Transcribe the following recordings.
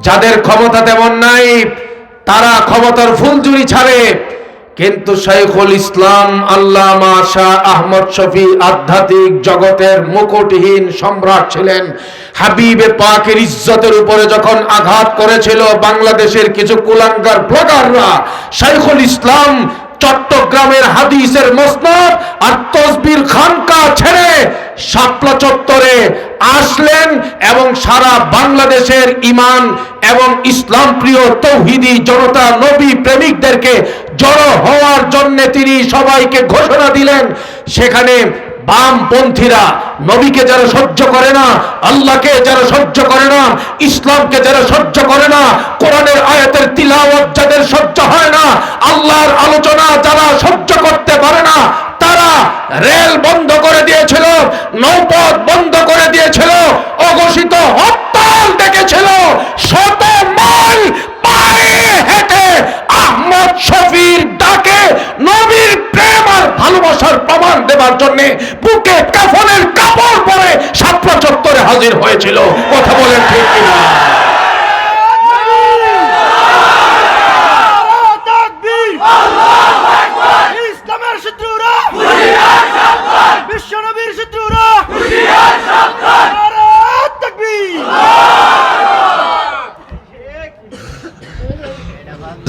যাদের ক্ষমতা তেমন নাই, তারা ক্ষমতার ফুলজুরি ছাড়ে। কিন্তু শাইখুল ইসলাম আল্লামা শাহ আহমদ শফি আধ্যাত্মিক জগতের মুকুটহীন সম্রাট ছিলেন। হাবিবে পাকের ইজ্জতের উপরে যখন আঘাত করেছিল বাংলাদেশের কিছু কুলাঙ্গার ব্লগাররা, শাইখুল ইসলাম চট্টগ্রামের হাদিসের মসনদ আর তসবির খানকা ছেড়ে শাপলা চত্বরে আসলেন এবং সারা বাংলাদেশের ইমান এবং ইসলাম প্রিয় তৌহিদি জনতা নবী প্রেমিকদেরকে জড়ো হওয়ার জন্য তিনি সবাইকে ঘোষণা দিলেন। সেখানে বামপন্থীরা নবীকে যারা সহ্য করে না, আল্লাহকে যারা সহ্য করে না, ইসলামকে যারা সহ্য করে না, কোরআনের আয়াতের তিলাওয়াত যাদের সহ্য হয় না, আল্লাহর আলোচনা যারা সহ্য করতে পারে না, তারা রেল বন্ধ করে দিয়েছিল, নৌপথ বন্ধ করে দিয়েছিল, অঘোষিত হরতাল ডেকেছিল, শত মাইল পায়ে হেঁটে আহমদ শফির ডাকে নবীর প্রেম আর ভালোবাসার প্রমাণ দেবার জন্য বুকে কাফনের কাপড় পরে সাতটা চত্বরে হাজির হয়েছিল। কথা বলেন ঠিক কিনা?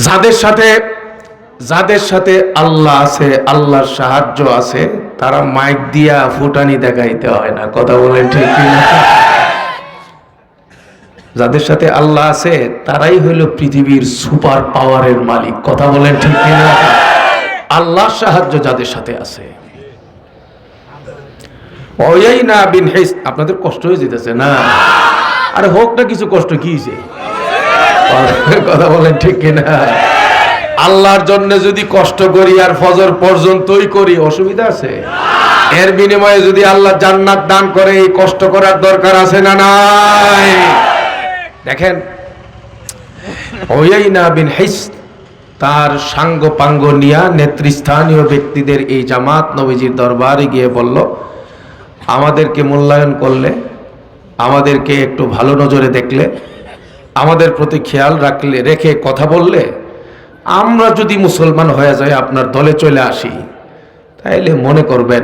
যাদের সাথে যাদের সাথে আল্লাহ আছে, আল্লাহর সাহায্য আছে, তারা মাইক দিয়া ফুটানি দেখাইতে হয় না। কথা বলেন ঠিক কিনা? যাদের সাথে আল্লাহ আছে, তারাই হইল পৃথিবীর সুপার পাওয়ারের মালিক। কথা বলেন ঠিক কিনা? আল্লাহর সাহায্য যাদের সাথে আছে। না বিন আপনাদের কষ্ট হয়ে যেতেছে না? আরে হোক না, কিছু কষ্ট, কি হয়েছে কথা বলেন ঠিক কিনা? আল্লাহর জন্য যদি কষ্ট করি আর ফজর পর্যন্তই করি, অসুবিধা আছে? এর বিনিময়ে যদি আল্লাহ জান্নাত দান করে, এই কষ্ট করার দরকার আছে না নাই? দেখেন ওয়াইনা বিন হিস, তার সাঙ্গ পাঙ্গ নিয়া নেতৃস্থানীয় ব্যক্তিদের এই জামাত নবীজির দরবারে গিয়ে বলল, আমাদেরকে মূল্যায়ন করলে, আমাদেরকে একটু ভালো নজরে দেখলে, আমাদের প্রতি খেয়াল রাখলে, রেখে কথা বললে আমরা যদি মুসলমান হয়ে যায় আপনার দলে চলে আসি, তাইলে মনে করবেন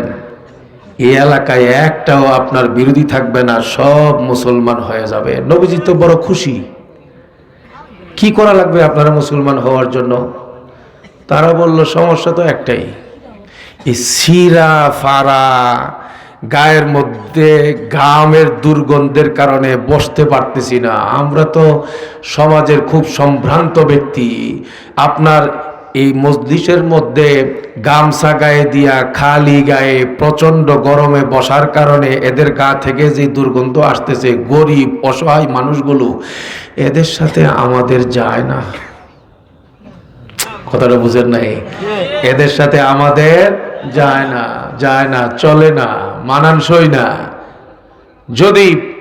এই এলাকায় একটাও আপনার বিরোধী থাকবে না, সব মুসলমান হয়ে যাবে। নবীজি তো বড় খুশি। কি করা লাগবে আপনারা মুসলমান হওয়ার জন্য? তারা বলল, সমস্যা তো একটাই। এই সিরা, ফারা গায়ের মধ্যে গামের দুর্গন্ধের কারণে বসতে পারতেছি না। আমরা তো সমাজের খুব সম্ভ্রান্ত ব্যক্তি। আপনার এই মজলিসের মধ্যে গামছা গায়ে দিয়া খালি গায়ে প্রচণ্ড গরমে বসার কারণে এদের গা থেকে যে দুর্গন্ধ আসতেছে গরিব অসহায় মানুষগুলো এদের সাথে আমাদের যায় না। কথাটা বুঝেন নাই? এদের সাথে আমাদের যায় না। যায় না, চলে না, মানানসই না। যদি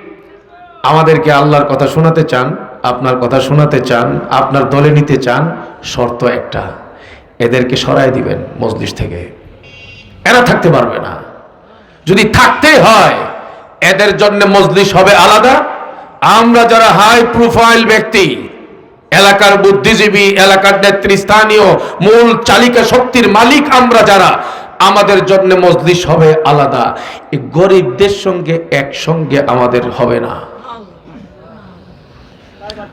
আমাদেরকে আল্লাহর কথা শোনাতে চান, আপনার কথা শোনাতে চান, আপনার দলে নিতে চান, শর্ত একটা, এদেরকে সরাই দিবেন মজলিস থেকে। এরা থাকতে পারবে না। যদি থাকতে হয়, এদের জন্য মজলিস হবে আলাদা। আমরা যারা হাই প্রোফাইল ব্যক্তি, এলাকার বুদ্ধিজীবী, এলাকার নেতৃস্থানীয়, মূল চালিকা শক্তির মালিক আমরা যারা আমাদের জন্য মজলিস হবে আলাদা। গরিবদের সঙ্গে একসঙ্গে আমাদের হবে না।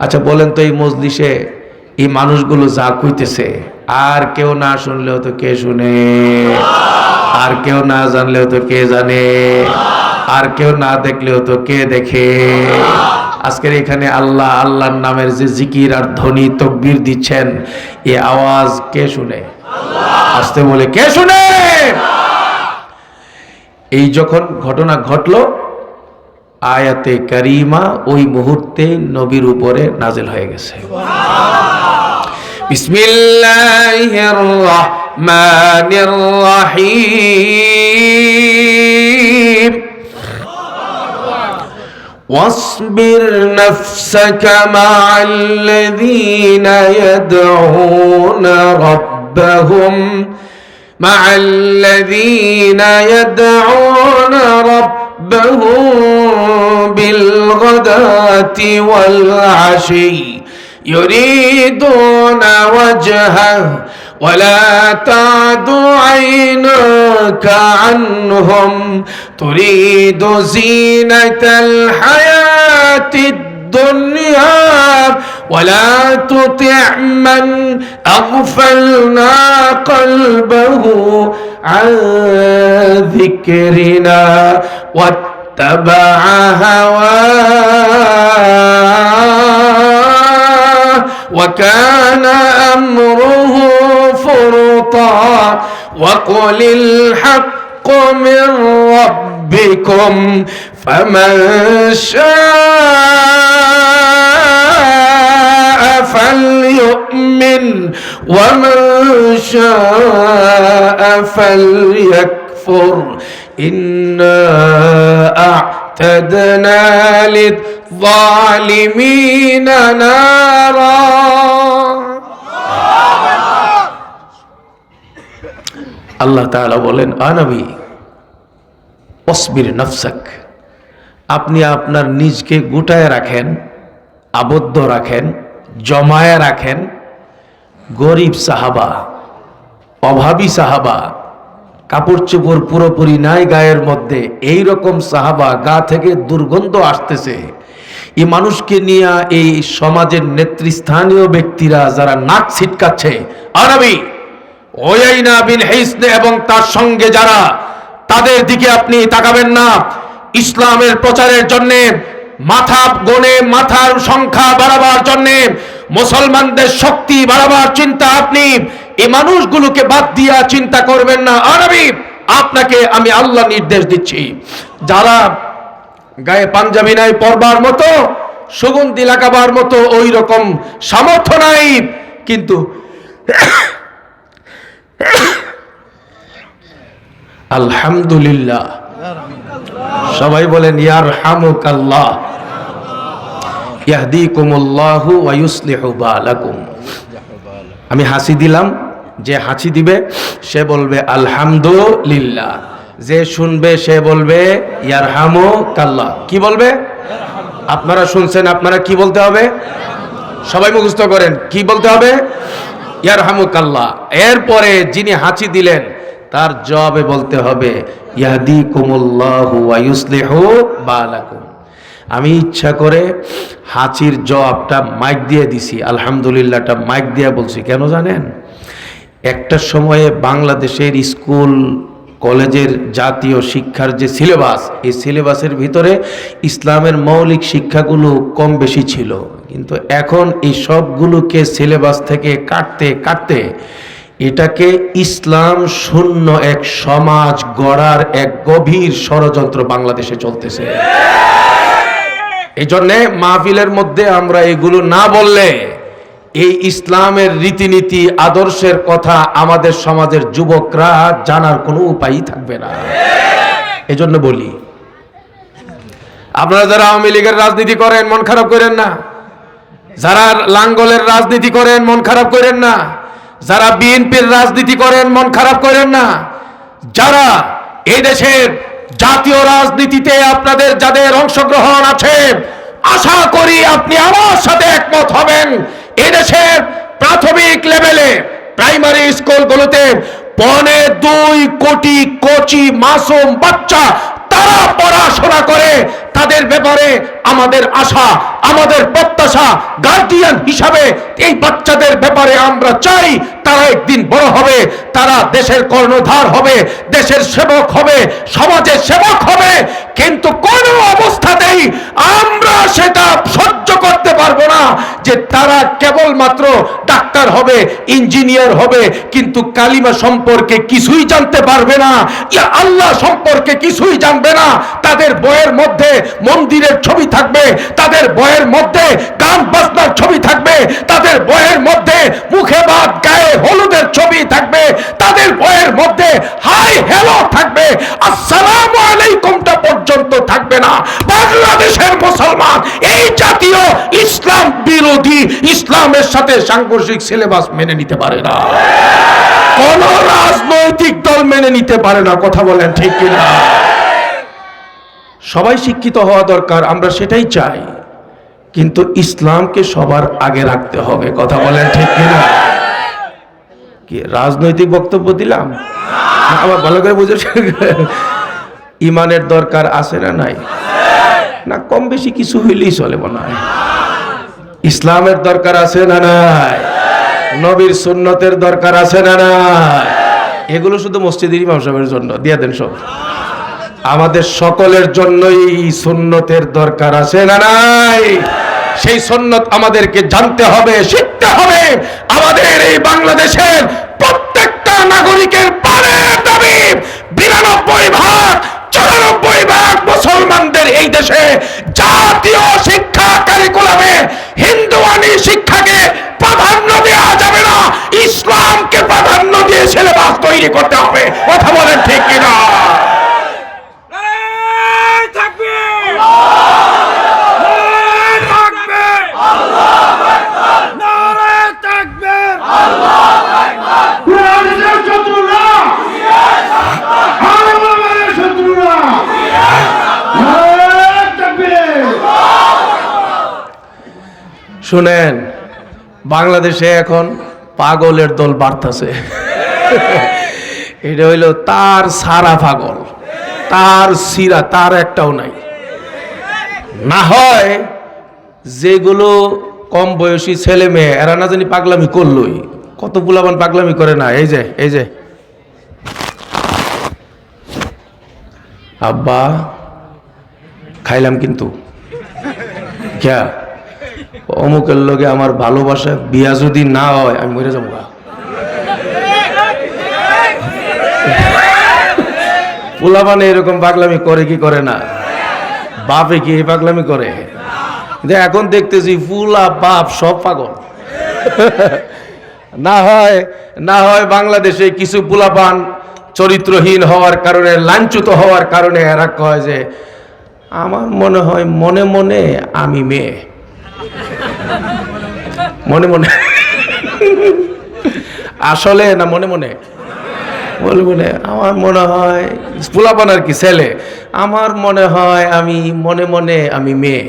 আচ্ছা বলেন তো এই মজলিসে এই মানুষগুলো যা কইতেছে, আর কেউ না শুনলেও তো কে শুনে? আর কেউ না জানলেও তো কে জানে? আর কেউ না দেখলেও তো কে দেখে? আজকের এখানে আল্লাহ, আল্লাহর নামের যে জিকির আর ধ্বনি, তকবির দিচ্ছেন, এ আওয়াজ কে শুনে? আসতে বলে, কে শুনে? এই যখন ঘটনা ঘটলো আয়াতে কারিমা ওই মুহূর্তে নবীর উপরে নাজেল হয়ে গেছে বিসমিল্লাহির রহমানির রহিম واصبر نفسك مع الذين يدعون ربهم مع الذين يدعون ربهم بالغداة والعشي يريدون وجهه ولا تعد عيناك عنهم تريد زينة الحياة الدنيا ولا تطع من أغفلنا قلبه عن ذكرنا واتبع هواه. وكان أمره فرطا. وقل الحق من ربكم فمن شاء فليؤمن ومن شاء فليكفر إنا أعتدنا للظالمين نارا আল্লাহ তাআলা বলেন আনবী অসবির নফসাক আপনি আপনার নিজকে গুটায় রাখেন আবদ্ধ রাখেন জমায়ে রাখেন গরিব সাহাবা, অভাবী সাহাবা, কাপড় চোপড় পুরোপুরি নাই গায়ের মধ্যে, এই রকম সাহাবা গা থেকে দুর্গন্ধ আসতেছে। এই মানুষকে নিয়ে এই সমাজের নেতৃস্থানীয় ব্যক্তিরা যারা নাক ছিটকাচ্ছে, আরবি ওয়াইনা বিন হিসনে এবং তার সঙ্গে যারা, তাদের দিকে আপনি তাকাবেন না। ইসলামের প্রচারের জন্য মাথা গনে মাথার সংখ্যা বাড়াবার জন্য মুসলমানদের শক্তি বাড়াবার চিন্তা আপনি, এই মানুষগুলোকে বাদ দিয়া চিন্তা করবেন না। আরবি আপনাকে, আমি আল্লাহ নির্দেশ দিচ্ছি। যারা গায়ে পাঞ্জাবি নাই, পরবার মতো, সুগন্ধি লাগাবার মতো ওই রকম সামর্থ্য নাই। কিন্তু আলহামদুলিল্লাহ সবাই বলেন ইয়ার হামুক আল্লাহ ইয়াহদিকুমুল্লাহু ওয়া ইউসলিহু আমি হাসি দিলাম, যে হাসি দিবে, সে বলবে, আলহামদুলিল্লাহ। যে শুনবে, সে বলবে ইয়ার হামু কাল্লা কি বলবে? আপনারা শুনছেন, আপনারা কি বলতে হবে? সবাই মুখস্থ করেন, কি বলতে হবে? ইয়ার হামু কাল্লা এরপরে যিনি হাঁচি দিলেন তার জবাবে বলতে হবে ইয়াদি কুমুল্লাহু ওয়ায়ুসলিহু বালাকুম আমি ইচ্ছা করে হাঁচির জবাবটা মাইক দিয়ে দিছি, আলহামদুলিল্লাহটা মাইক দিয়ে বলছি। কেন জানেন? একটা সময়ে বাংলাদেশের স্কুল, কলেজের জাতীয় শিক্ষার যে সিলেবাস, এই সিলেবাসের ভিতরে ইসলামের মৌলিক শিক্ষাগুলো কম বেশি ছিল। কিন্তু এখন এই সবগুলোকে সিলেবাস থেকে কাটতে কাটতে এটাকে ইসলাম শূন্য এক সমাজ গড়ার এক গভীর ষড়যন্ত্র বাংলাদেশে চলতেছে। এই জন্যে মাহফিলের মধ্যে আমরা এগুলো না বললে এই ইসলামের রীতিনীতি, আদর্শের কথা আমাদের সমাজের যুবকরা জানার কোনো উপায়ই থাকবে না। এজন্য বলি, আপনারা যারা আওয়ামী লীগের রাজনীতি করেন, মন খারাপ করেন না। যারা লাঙ্গলের রাজনীতি করেন, মন খারাপ করেন না। যারা বিএনপির রাজনীতি করেন, মন খারাপ করেন না। যারা এই দেশের জাতীয় রাজনীতিতে আপনাদের যাদের অংশগ্রহণ আছে, আশা করি আপনি আমার সাথে একমত হবেন। এই দেশের প্রাথমিক লেভেলে প্রাইমারি স্কুলগুলোতে পনে দুই কোটি কোচি মাসুম বাচ্চা তারা পড়াশোনা করে, তাদের ব্যাপারে আমাদের আশা আমাদের প্রত্যাশা গার্ডিয়ান হিসাবে এই বাচ্চাদের ব্যাপারে আমরা চাই, তারা একদিন বড় হবে, তারা দেশের কর্ণধার হবে, দেশের সেবক হবে, সমাজের সেবক হবে, কিন্তু কোন অবস্থাতেই আমরা সেটা সহ্য করতে পারব না যে তারা কেবলমাত্র ডাক্তার হবে ইঞ্জিনিয়ার হবে, কিন্তু কালিমা সম্পর্কে কিছুই জানতে পারবে না আল্লাহ সম্পর্কে কিছুই জানবে না, তাদের বইয়ের মধ্যে মন্দিরের ছবি থাকবে, তাদের বইয়ের মধ্যে গান বাজনার ছবি থাকবে, তাদের বইয়ের মধ্যে মুখে ভাত, গায়ে হলুদের ছবি থাকবে, তাদের বইয়ের মধ্যে হাই হ্যালো থাকবে, আসসালামু আলাইকুমটা পর্যন্ত থাকবে না। বাংলাদেশের মুসলমান, এই জাতীয় ইসলাম বিরোধী, ইসলামের সাথে সাংঘর্ষিক সিলেবাস মেনে নিতে পারে না। কোন রাজনৈতিক দল মেনে নিতে পারে না, কথা বলেন ঠিক কিনা? সবাই শিক্ষিত হওয়া দরকার, আমরা সেটাই চাই। কিন্তু ইসলামকে সবার আগে রাখতে হবে। কথা বলেন ঠিক কিনা? কি, রাজনৈতিক বক্তব্য দিলাম? আবার ভালো করে বুঝেছে ইমানের দরকার আছে না নাই? না, কম বেশি কিছু হইলেই চলে মনে হয়। ইসলামের দরকার আছে না নাই? নবীর সুন্নতের দরকার আছে না নাই? এগুলো শুধু মসজিদের ইমাম সাহেবের জন্য, দিয়ে দেন সব। আমাদের সকলের জন্যই সুন্নতের দরকার আছে না নাই? সেই সুন্নত আমাদেরকে জানতে হবে, শিখতে হবে। আমাদের এই বাংলাদেশের প্রত্যেকটা নাগরিকের দাবি, বিরানব্বই ভাগ, চুরানব্বই ভাগ মুসলমানদের এই দেশে জাতীয় শিক্ষা কারিকুলামে হিন্দুয়ানি শিক্ষাকে প্রাধান্য দেওয়া যাবে না। ইসলামকে প্রাধান্য দিয়ে সিলেবাস তৈরি করতে হবে। কথা বলেন ঠিক কিনা নারায় তাকবীর নারায় তাকবীর নারায় তাকবীর কুরআনের শত্রুরা আলমের শত্রুরা নারায় তাকবীর শুনেন, বাংলাদেশে এখন পাগলের দল বাড়তাছে। এটা হইল তার সারা পাগল, তার সিরা, তার একটাও নাই। না হয় যেগুলো কম বয়সী ছেলে মেয়ে, এরা না জানি পাগলামি করলই। কত বুলাবান পাগলামি করে না, এই যে এই যে। আব্বা, খাইলাম কিন্তু। ক্যা? অমুকের লগে আমার ভালোবাসা বিয়া যদি না হয়, আমি মরে যাব গা। পোলাপানে এরকম পাগলামি করে কি করে না? বাপে কি এই পাগলামি করে? কিন্তু এখন দেখতেছি ফুলা বাপ সব পাগল। না হয় না হয় বাংলাদেশে কিছু পোলাপান চরিত্রহীন হওয়ার কারণে, লাঞ্ছিত হওয়ার কারণে এরা কয় যে, আমার মনে হয় মনে মনে আমি মেয়ে। মনে মনে। আসলে না মনে মনে? মনে মনে। আমার মনে হয়, পোলাপান আর কি, ছেলে। আমার মনে হয় আমি মনে মনে আমি মেয়ে।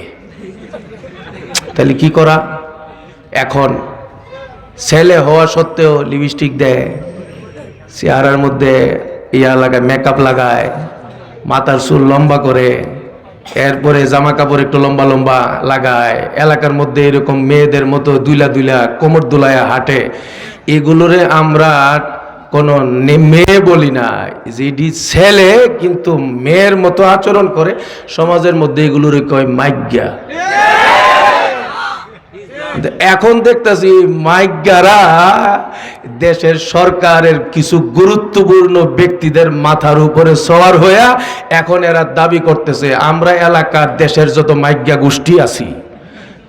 তাহলে কি করা? এখন ছেলে হওয়া সত্ত্বেও লিপস্টিক দেয়, চেহারার মধ্যে ইয়া লাগায় মেকআপ লাগায়, মাথার চুল লম্বা করে এরপরে জামা কাপড় একটু লম্বা লম্বা লাগায়। এলাকার মধ্যে এরকম মেয়েদের মতো দুইলা দুইলা কোমর দুলায়া হাঁটে। এগুলোরে আমরা কোনো মেয়ে বলি না। যেটি ছেলে কিন্তু মেয়ের মতো আচরণ করে। সমাজের মধ্যে এগুলোরে কয় মাইজ্ঞা এখন দেখতেছি মাইগারা দেশের সরকারের কিছু গুরুত্বপূর্ণ ব্যক্তিদের মাথার উপরে সওয়ার হইয়া এখন এরা দাবি করতেছে, আমরা এলাকার দেশের যত মাইজ্ঞা গোষ্ঠী আছি।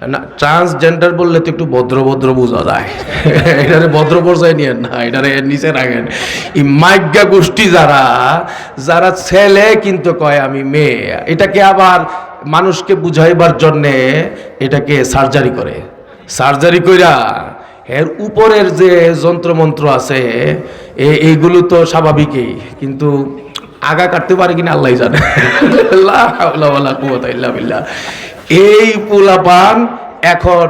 না ট্রান্সজেন্ডার বললে তো একটু ভদ্র ভদ্র বোঝা যায়। এটারে ভদ্র পর্যায়ে নিয়ে না, এটারে নিচে রাখেন। এই মাইজ্ঞা গোষ্ঠী যারা যারা ছেলে কিন্তু কয়, আমি মেয়ে। এটাকে আবার মানুষকে বুঝাইবার জন্যে এটাকে সার্জারি করে। সার্জারি কইরা এর উপরের যে যন্ত্রমন্ত্র আছে এইগুলো তো স্বাভাবিকই, কিন্তু আগা কাটতে পারে কিনা আল্লাহ জানে। এই পোলাপান এখন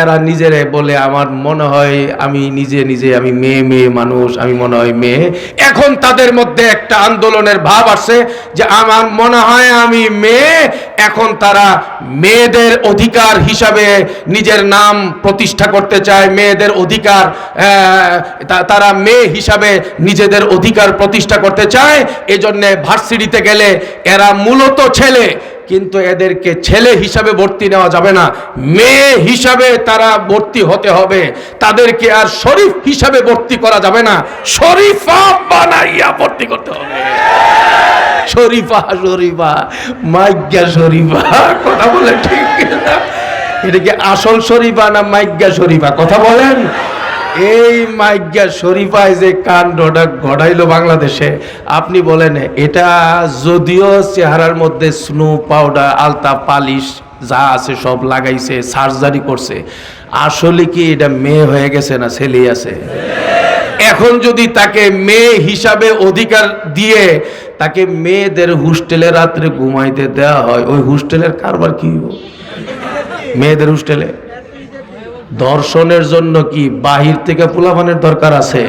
এরা নিজেরে বলে, আমার মনে হয় আমি নিজে নিজে, আমি মেয়ে মেয়ে মানুষ, আমি মনে হয় মেয়ে। এখন তাদের মধ্যে একটা আন্দোলনের ভাব আসছে যে, আমার মনে হয় আমি মেয়ে। এখন তারা মেয়েদের অধিকার হিসাবে নিজের নাম প্রতিষ্ঠা করতে চায়, মেয়েদের অধিকার তারা মেয়ে হিসাবে নিজেদের অধিকার প্রতিষ্ঠা করতে চায়। এজন্যে ভার্সিটিতে গেলে এরা মূলত ছেলে। কিন্তু এদেরকে ছেলে হিসাবে ভর্তি নেওয়া যাবে না, মেয়ে হিসাবে তারা ভর্তি হতে হবে। তাদেরকে আর শরীফ হিসাবে ভর্তি করা যাবে না, শরীফা বানাইয়া ভর্তি করতে হবে। শরীফা শরীফা মাইজ্ঞা শরীফা, কথা বলে ঠিক এটা কি আসল শরীফা না মাইজ্ঞা শরীফা? কথা বলেন। এই মাইজ্ঞা শরীফায় যে কাণ্ডটা ঘটাইলো বাংলাদেশে, আপনি বলেন, এটা যদিও চেহারার মধ্যে স্নো পাউডার আলতা পালিশ যা আছে সব লাগাইছে সার্জারি করছে, আসলে কি এটা মেয়ে হয়ে গেছে না ছেলে আছে? এখন যদি তাকে মেয়ে হিসাবে অধিকার দিয়ে তাকে মেয়েদের হোস্টেলে রাত্রে ঘুমাইতে দেওয়া হয়, ওই হোস্টেলের কারবার কি মেয়েদের হোস্টেলে দর্শনের জন্য কি বাহির থেকে পোলাপানের দরকার আছে?